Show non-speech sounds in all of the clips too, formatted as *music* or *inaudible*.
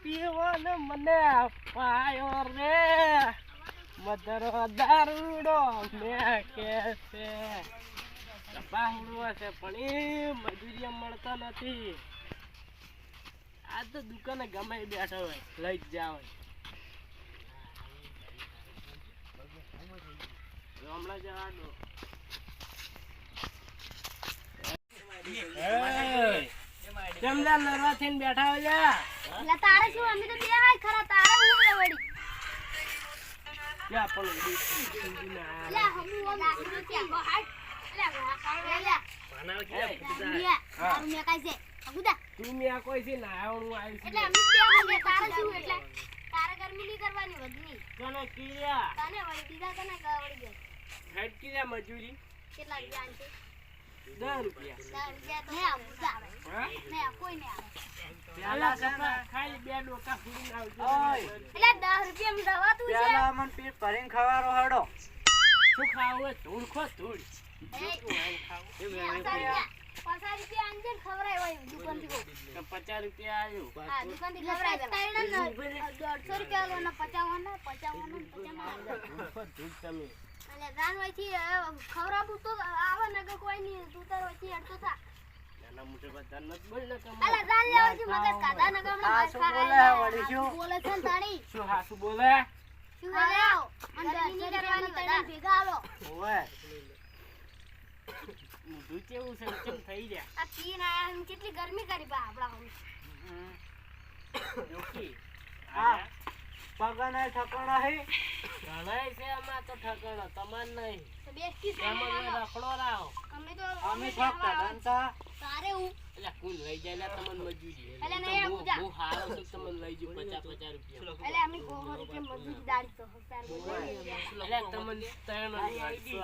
પીવાનો મને પાયો રે. મધરો દારૂડો મે કે છે બાહુડો છે પણ એ મજૂરી મળતો નથી. આ તો દુકાને ગમે બેઠો હોય લઈ જ જાવ. હમણાં જવાનું. ચમદા લડવા થઈને બેઠા હોય. એટલે તારે શું? અમે તો બે હાય ખરા તારે હું લે વળી? લ્યા પણ ઊંધી ના લે હમુ ઓમ લાગુ ત્યાં બહાર લે લે લે લે તારું મે કાઈ છે? અગુદા તું મેં કોઈ છે? ને આવડું આવ્યું છે. એટલે અમે બે તારે શું એટલે તારે ગરમી નહીં કરવાની વધની કને કિયા. તને વળી બીજા કને વળી ગયો. હેડ કિયા મજૂરી. કેટલા રૂપિયા છે દસ રૂપિયા. દસ રૂપિયા તો હે અગુદા હા ને કોઈ ને આવે પેલા કપા ખાલી બે ડોકા ફૂડીને આવજો એટલે દસ રૂપિયા માં દવાતું છે પેલા મન પેટ ભરીને ખવારો હડો શું ખાવું ધૂળ ખો ધૂળ એ, શું આમ ખાવું? પચાસ રૂપિયા ને ખવડાય હોય પચાસ રૂપિયા આવ્યું હા, દુકાનથી ખવડાય પેલા. દોઢસો રૂપિયા ને પચાવન એટલે દાન વયથી, તો આવે ને કે કોઈ નહીં તું તાર હેડતો થા. નાના મોટે બધા નથી બોલ ને અલા, દાન લેવાથી મગજ કાઢા ને કે હમણાં આ શું ખાય બોલે વળી શું? બોલે છે ને શું હાસુ બોલે શું બોલે? ગરમી કરવાની, બધાને ભેગા આલો. ઓવે ઊંધું કેવું છે કેમ થઈ ગયા આ પીને આયા ને કેટલી ગરમી કરી બા આપણા હોમ. જોકી હા. પગને ઠકણો હે? ઘણાય છે અમાર તો ઠકાણો તમાર નહીં. રખડો રાવ અમે તો અમે અમે ઠકતા ધનતા તારે હું એટલે કુલ લઈ જાય ને તમને મજૂરી. એટલે નહીં હું- પૂજા. હું હારો છું તમને લઈ જઉં પચાસ પચાસ રૂપિયા. એટલે અમે કોહો રૂપિયા મજૂરી દાડી તો હસાર. એટલે તમને ત્રણ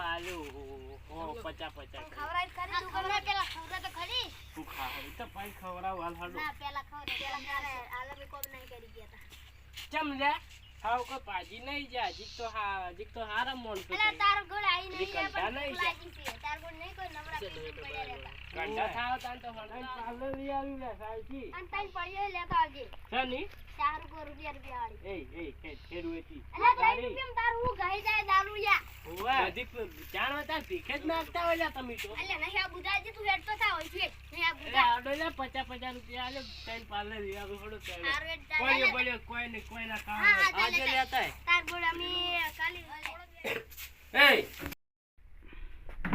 આલ્યો ઓ પચાસ પચાસ ખવરાય કરી તું ખવડાય પેલા ખવરા તો ખરી. તું ખાવ તો પાઈ ખવરા વાલ હાડો ના પેલા ખવરા પેલા આલમે કોમ નહીં કરી ગયા તા. ચમ લે? હાવ કો પાજી નહીં જા જીક તો હા જીક તો હારા મોન તો એટલે તારો ગોળ આઈ નહીં નહીં પણ લાગી છે. તાર ગોળ નહીં કોઈ નવરા પીને પડ્યા રહેતા. કંડા થાવ તાન તો હંડા પાર્લર લઈ આવી લે સાચી અને તાઈ પડ્યો લેતા આવજે. સની ચાર કો રૂપિયા રૂપિયા વાળી એ એ કે ખેડુ એતી એટલે ત્રણ રૂપિયા તારું હું ગઈ જાય દારૂ યા ઓવા બધી જાણો તા ભીખે જ નાખતા હોય તમે તો. એટલે નહીં આ બુધાજી તું હેડતો થા હોય છે. નહીં આ બુધા આડો લે પચાસ પચાસ રૂપિયા આલે તૈન પાર્લર લઈ આવી થોડું ચાલે. તારું કોઈ ને કોઈ ના કામ આજે લેતા તાર ગોળ અમે કાલી એ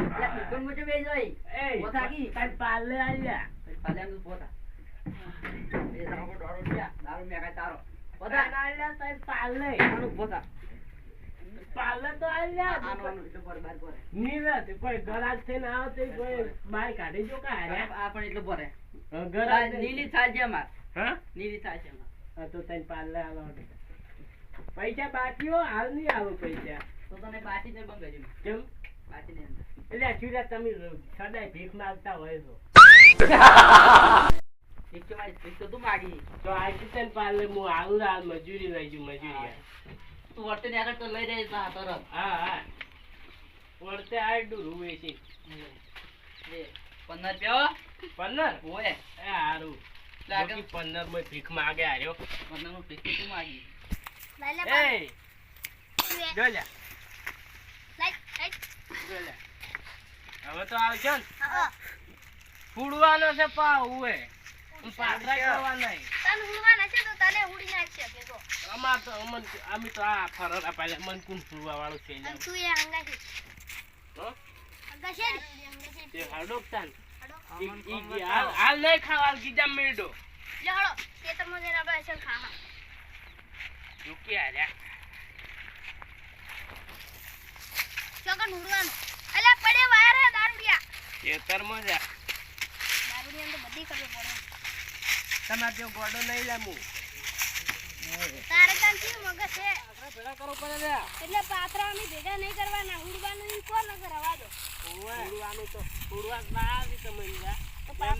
લે, દુકાન મુજબ એ એ પોતા કી? તૈન પાર્લર આલ્યા પાલે આમ પોતા. એ તારો કોઈ દોડો છે. દારૂ મેં કાંઈ તારો. તૈન પોતા. આલ્યા તૈન આનું પોતા. પાર્લર તો આલ્યા આનું, આનું, એટલું પર, બાર નીરત કોઈ ગરાજ થઈને આવો કોઈ બાર કાઢી જો કા હારે આ એટલું પર ગરાજ નીલી થાય છે હા નીલી થાય છે તો તને પાર્લર આલો પૈસા બાકી હો હાલ નહીં આવો પૈસા તો તને બાટી ને બંધ. કેમ ને એટલે ચૂડા તમે સદાય ભીખ માંગતા હોય તો મારી એક તો તું માગી. તો આજે તને પાર્લર હું આવું હાલ મજૂરી લઈ જઉં મજૂરી. તું વર્તે ને આગળ તો લઈ રહી તા તરત. હા હા. વળતે આડું રૂવે છે. પંદર રૂપિયા હો. પંદર? ઓય. એ હારું. લાગે. પંદરમાં ભીખ માગે હાર્યો પંદર ટીકું તું માગી. એ! હવે તો આવજો ને. ફૂડવાનો છે પાવ ઉએ પાત્રા કરવાના તને ઉડવા નથી તો તને ઉડી નાખશે ભેગો. અમાર તો અમન અમે તો આ ફરર પાલે મન કુન વાળું છે અને તું એ. હો? તે હડોક તાન ઈ- હાલ હાલ નહીં ખાવા હાલ ગીજા મેળડો લે હાલો. ખેતરમાં જઈને આપણે અસલ ખા હા. રૂકી આર્યા ચોકન ઉડવાનું. અલા, પડે વાયર હે દારૂડિયા. ખેતરમાં જા દારૂડિયાને તો બધી ખબર પડે. તમાર જો ગોડો નહીં લેમું તારે કાન કેવું મગજ છે? ભેગા કરો પડે લે એટલે અમે ભેગા નહીં કરવાના ઉડવાનું ઈ કોણ નગર રવા દો? ઉડવાનું તો ઉડવા ના આવી તમે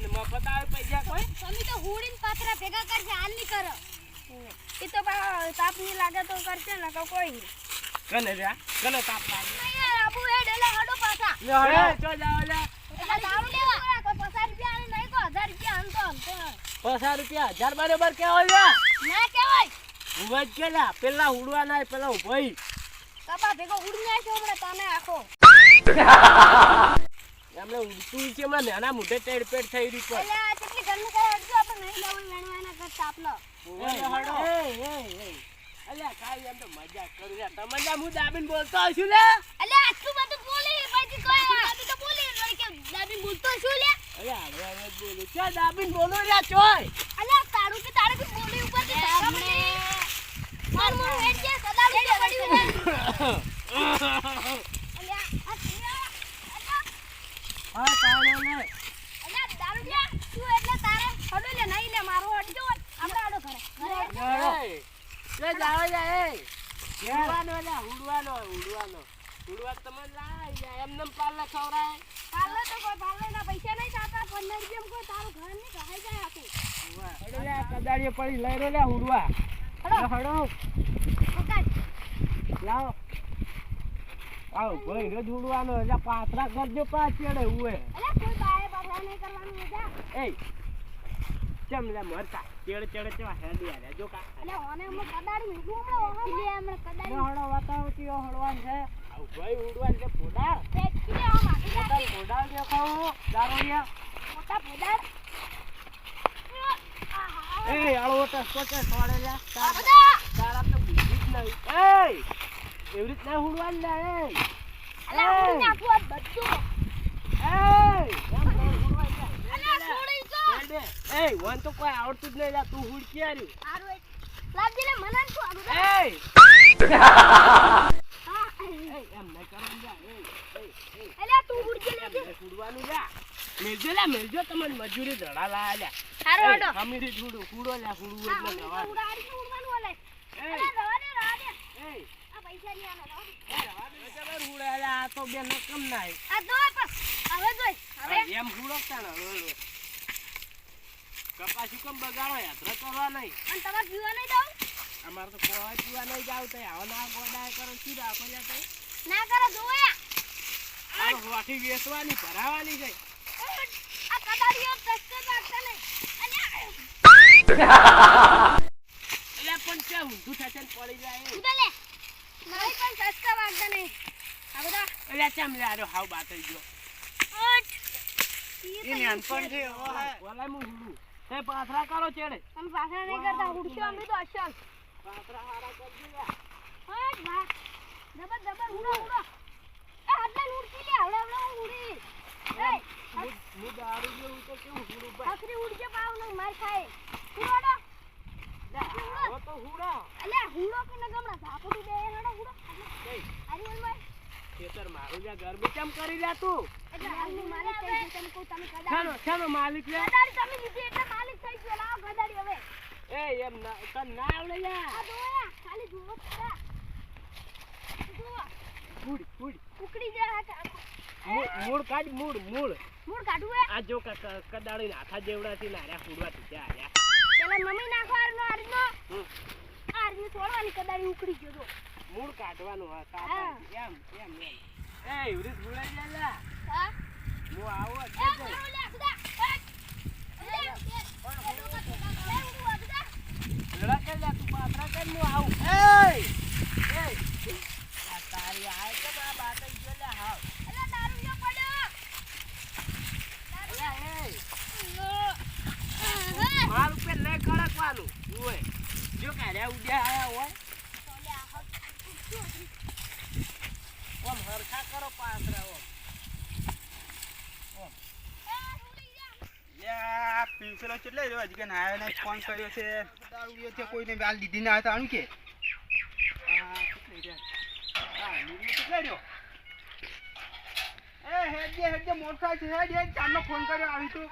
મફત આવે પૈસા કોઈ? તમે તો હુડીને પાથરા ભેગા કરશે હાલ નહીં કરો. એ તો બા તાપ નહીં લાગે તો કરશે ને તો કોઈ નહીં. કને લ્યા કને તાપ લાગે. નહીં યાર, આબુ એ ડેલા હડો પાછા એ, ચો જાવ લે એટલે દારૂ લેવા કોઈ પચાસ રૂપિયા આલે નહીં કો હજાર રૂપિયા અંતો હંતો પચાસ રૂપિયા. હજાર બરોબર કેવાય ના કહેવાય. ઊભા જ કે લ્યા પેલા ઉડવા ના પેલા ઉભાઈ કપા ભેગો ઉડી જાય છે હમણાં તને આખો. એમને ઉડતું છે હમણાં નાના મોઢે ટેડ પેડ થઈ રહ્યું પણ. કેટલી ઘરનું કઈ અડધું આપણે નહીં લેવું વેણવાના કરતા આપલો અલ્યા કાંઈ એમ તો મજાક કરું લ્યા તમે જા હું દાબીને બોલતો છું લે. અલ્યા આટલું બધું બોલી પછી કોઈ તો બોલી. કે દાબી બોલતો છે દાબીને લે. તું એટલે તારે હડો લે નહીં લે મારો હટજો. આપણે આડો ઘરે. ઘરે એ, લે જાવે જા એ. ઉડવાનો ઉડવાનો ઉડવાનો. ઉડવા તમે લાઈ જા એમને પાલ્લે ખવરાય પાર્લર તો કોઈ પાર્લર ના પૈસા નહીં થતા પંદર રૂપિયા કોઈ તારું ઘર નહીં કહાઈ જાય આખું. હડો લે કદાડીએ પડી લઈ રે લે ઉડવા. હડો. હડો. લાવો આવ ભાઈ રોજ ઉડવાનો એટલે પાથરા કરજો ચડે ઉએ અલ્યા કોઈ બાય બાધા નહીં કરવાનું મજા એ ચમ લે મરતા? ચેડ ચેડ ચેવા હેડી આલે જો કા. અલ્યા ઓને હું કદાડી મીઠું હમણાં ઓહો લે હમણાં કદાડી હળો વાતાવતી કયો હડવાન છે. ભાઈ ઉડવાન છે દેખાવો? દારોડિયા મોટા પોદાર એ આળો તો સોચે સોડે લે તારા તો બુદ્ધિ જ નહીં. એ એવી રીતના ઉડવાન લે એ અલ્યા હું નાખું બધું. એ તો વન કોઈ આવડતું જ નહીં લે તું હુડકી હારું એ. મને એ એ એમ નહીં કરવાનું જા એ એ એ અલ્યા તું ઉડજે લેજે એમ નહીં ઉડવાનું જા મેલજો લે મેલજો તમને મજૂરી ધડા લાયા લ્યા સારો આડો અમીરી છોડું કૂડો લ્યા કૂડો એટલે જવાનું. ઉડાડી ઓલે. એ. અલ્યા રવા દે રવા દે. એ. આ પૈસા ની આના રવા દે. એ રવા દે, જબર ઉડે લ્યા, તો બે નકમ નાય. આ જો પણ હવે જોઈ. હવે? એમ હુડકતા ને હળવો હળવો. કપાસી કમ બગાડો યાત્રા કરવા નહીં. અને તમારે પીવા નહીં જાવ અમારે તો કોઈ પીવા નહીં જાવ તો આવા ના ગોડાય કરો શું રાખો લ્યા ના કરો જોયા આ વાટી વેચવાની ભરાવાની છે આ કદાડીઓ કસ્તો રાખતા નહીં અલ્યા એટલે *laughs* પણ છે ઊંધું થશે ને પડી જાય ઉડે નહીં પણ સસ્તા વાગતા નહીં. આ બધા. એટલે ચમ લે હાવ બાતઈ ગયો. એ નાનપણ છે. ઓલાય હું હુડું તે પાથરા કરો ચેડે. અમે પાછા નહીં કરતા ઉડશો અમે તો અસલ. પાથરા હારા કરજો. લ્યા. હટ જબર જબર ઉડો ઉડો. એ હટલે ઉડતી લે હવડે હવડે ઉડી. જેવું ખેતર મારું ઘર બી કેમ કરી તું? માલિક થઈ લે તમે લીધી એટલે માલિક ગયો. લાવો હવે. એ એમ ના તને ના આવડે લ્યા. આ જોયા ખાલી જુઓ ફૂડ ફૂડ જાય. મૂળ કાઢ મૂળ મૂળ મૂળ કાઢવું આ જો કદાળી નાથા જેવડા થી નાર્યા ફૂડવા થી આર્યા પેલા મમ્મી નાખો આરનો આરનો. આરની છોડવાની કદાળી ઉકળી ગયો તો મૂળ કાઢવાનું હા. કાપા એમ એમ એમ એ એવરી ભૂલાઈ લે લે હા હું આવો એ જ કરો લે ખુદા એ લે એ ડોકા ટોકા લે ઉડવા બધા લડા કે તું પાત્રા કર હું આવું એ આ તારી આય કે આ બાત જો લે હાવ અલે દારૂ યો પડ્યો અલ્યા એ હા લઈ કડકવાનું ઓય જો કાઢ્યા ઉડ્યા આયા હોય. ઓમ હરખા કરો પાત્રા ઓમ. યા પિન્સલો કેટલે રહ્યો હજી કે નાયો ને ફોન કર્યો છે. દારૂડિયો છે કોઈને હાલ દીધી ના હતા આનું કે? કેટલે રહ્યા? એ હેડ દે હેડ મોટરસાઇકલ છે હેડ હેડ ચાંદનો ફોન કર્યો આવી તું.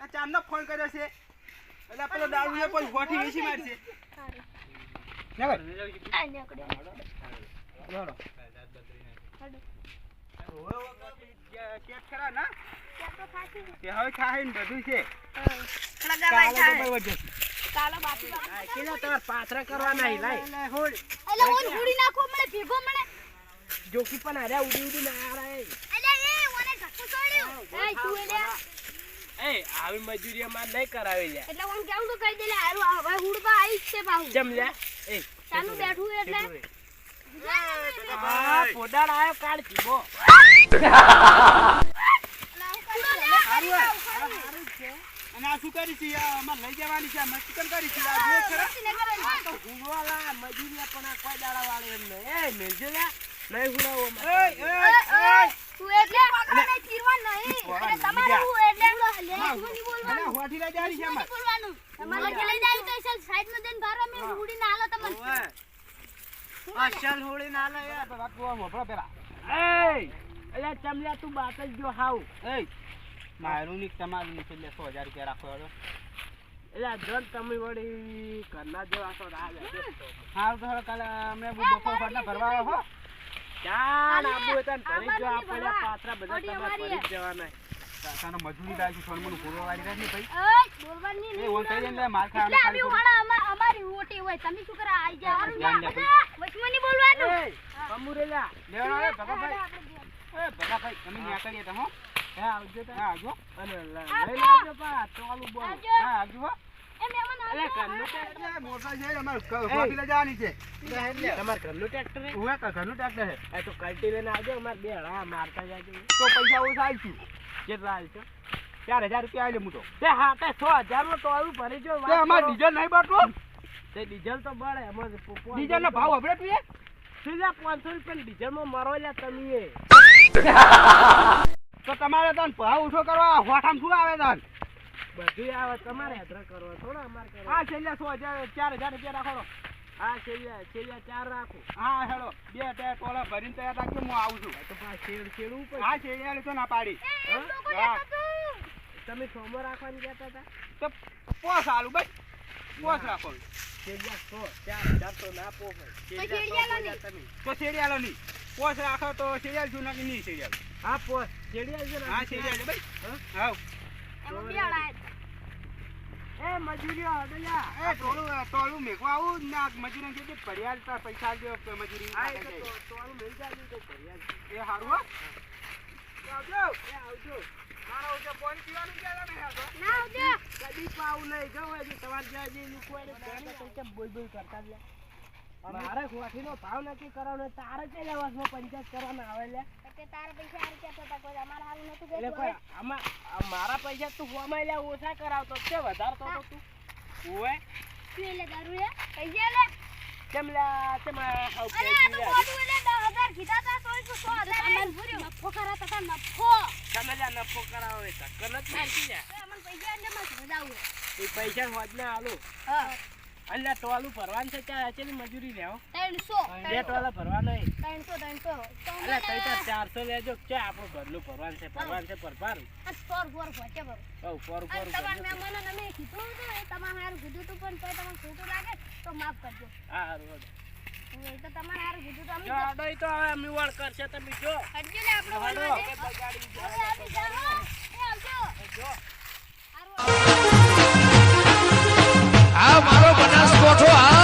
આ ચાંદનો ફોન કર્યો છે. એટલે પેલો દારૂડિયો કોઈ ગોઠી વેચી મારશે. જોકી પણ આર્યા ઉડી ઉડી ના આરા એ આવી મજૂરી અમારે નહીં કરાવી લે. એટલે હું કેવું તો કહી દે લે હારું હવે હુડબા આવી છે બાહુ જમ લે. એ ચાલુ બેઠું એટલે. હા પોડાળ આવ્યો કાળ જીબો અને આ શું કરી છે? અમારે લઈ જવાની છે આ મસ્તી કરી છે આ જો ખરા. આ તો હુંડવાલા મજૂરી પણ આ કોઈ દાડા વાળે એમ નહીં. એ મેલજો લે નહીં હુડાવો એ એ એય. તું એટલે પકડને ચીરવા નહીં. પોળા તમારે હું એટલે લે બોલવાનું. હોઠી લઈ જવાની છે હું બોલવાનું. તમારે લઈ જાય તો સર સાઈડમાં જઈને ભારો મેં હુડી ના હાલો તમને. અસલ હોળી ના લે યાર તો વાત જોવા પેલા. એ એટલે ચમલ્યા તું બાત જ જો હાવ. એય! મારું ની તમારું ની છેલ્લે સો હજાર રૂપિયા રાખો હેડો એટલે જન તમે વળી ઘરના જેવા છો રાજ. હાલ તો કાલે અમે બપોર ફાટના ભરવા આવ્યો હો. ક્યાં આબુ હતા ભરી જો આપણે પાત્રા બધા તમારે અમારી ભરી જવાના. તાનો મજૂરી દાય છે પૂરો વાળી રહે ને ભાઈ. ઓય નહીં એ ઓન કહી દે માર ખા એટલે આવી અમારી ઓટી હોય તમે શું કરા આઈ જા વચમાં બોલવાનું. એ કમુરેલા લેવાનો એ ભગાભાઈ એ ભગાભાઈ તમે ન્યા કરીએ તો હે. આવજો. હા આવજો. અને લઈ આવજો. પા ટોલું બોલું. હા આવજો ચાર હજાર રૂપિયા તે ભરી જો ડીઝલ નહીં બળતું તે ડીઝલ તો બળે ડીઝલ નો ભાવ આપણે પીએ સીધા પાંચસો રૂપિયા ડીઝલમાં મરો લ્યા તમે એ. તો તમારે તને ભાવ ઓછો કરવા હોઠામ શું આવે તાન? બધું આવે તમારે હેદરા કરવા થોડા અમારે કરો હા છેલ્લા સો હજાર ચાર હજાર રૂપિયા રાખો હા છેલ્લા છેલ્લા ચાર રાખો. હા હેડો. બે બે ટોલા ભરીને તૈયાર રાખજો હું આવું છું. તો પાછું શેડ શેડવું પડે હા છેલ્લે તો ના પાડી. હા? હા. તમે સોમો રાખવાની કહેતા હતા? તો પોસ આલું ભાઈ પોસ રાખો. છેલ્લા સો ચાર હજાર તો ના પોસાય છેલ્લા સો શેરડિયાનો હજાર તમે. તો શેરિયાલો નહીં પોસ રાખો તો શેરિયાલ છું નાખી નહીં શેરિયાલ હા પોસ. છે હા શેરિયાલ ભાઈ હા? આવ્યા. એ મજૂરીઓ હડલ્યા. એ ટોળું ટોળું મેકવા આવું ના મજૂરી કે ભર્યા તા પૈસા આલજો મજૂરી હા એ તો તો- તોવાનું મિલ જાય તો ભર્યા એ હારું હો. એ આવજો. એ આવજો. મારો પીવાનું તમે ના આવજો. કદી પાઉ નહીં. જવું હજી તમારે જ્યાં જે લોકો એને બોલ બોલ કરતા જ મારે ખોટીનો ભાવ નક્કી કરવાનો તારે છે લેવાસમાં પંચાયત કરવાના આવે લે મારા પૈસા તું હોમાં લે ઓછા કરાવતો છે વધારતો તો તું ઓય શું એટલે દારૂ લે? પૈસા લે? કેમ લે તેમ હાવ અરે તો કેજી લે. હજાર કીધા તા, તોય તો સો હજાર. નફો કરાતા તા, નફો. તમે લે નફો કરાવો એ ચક્કર નથી મારતી લે તો પૈસા એટલે મત વધાવું એ પૈસા હોજ ને આલો હા. અલ્યા ટોલું ભરવાનું છે ત્યાં છે મજૂરી લેવો ત્રણસો બે ટોલા ભરવાનો ત્રણસો ત્રણસો. અલ્યા તઈ તો ચારસો લેજો છે આપણું ઘરનું ભરવાનું છે ભરવાનું છે ભરપાર ફોર ફોર ભરશે ભરું ઓ ફોર ફોર તમારે મેં મને તમે કીધું હતું એ તમારે હારું કીધું હતું પણ તો તમને ખોટું લાગે તો માફ કરજો. હા હારું એ તો તમારે હારું કીધું તો વળ કરશે તમે જો. હટજો 昨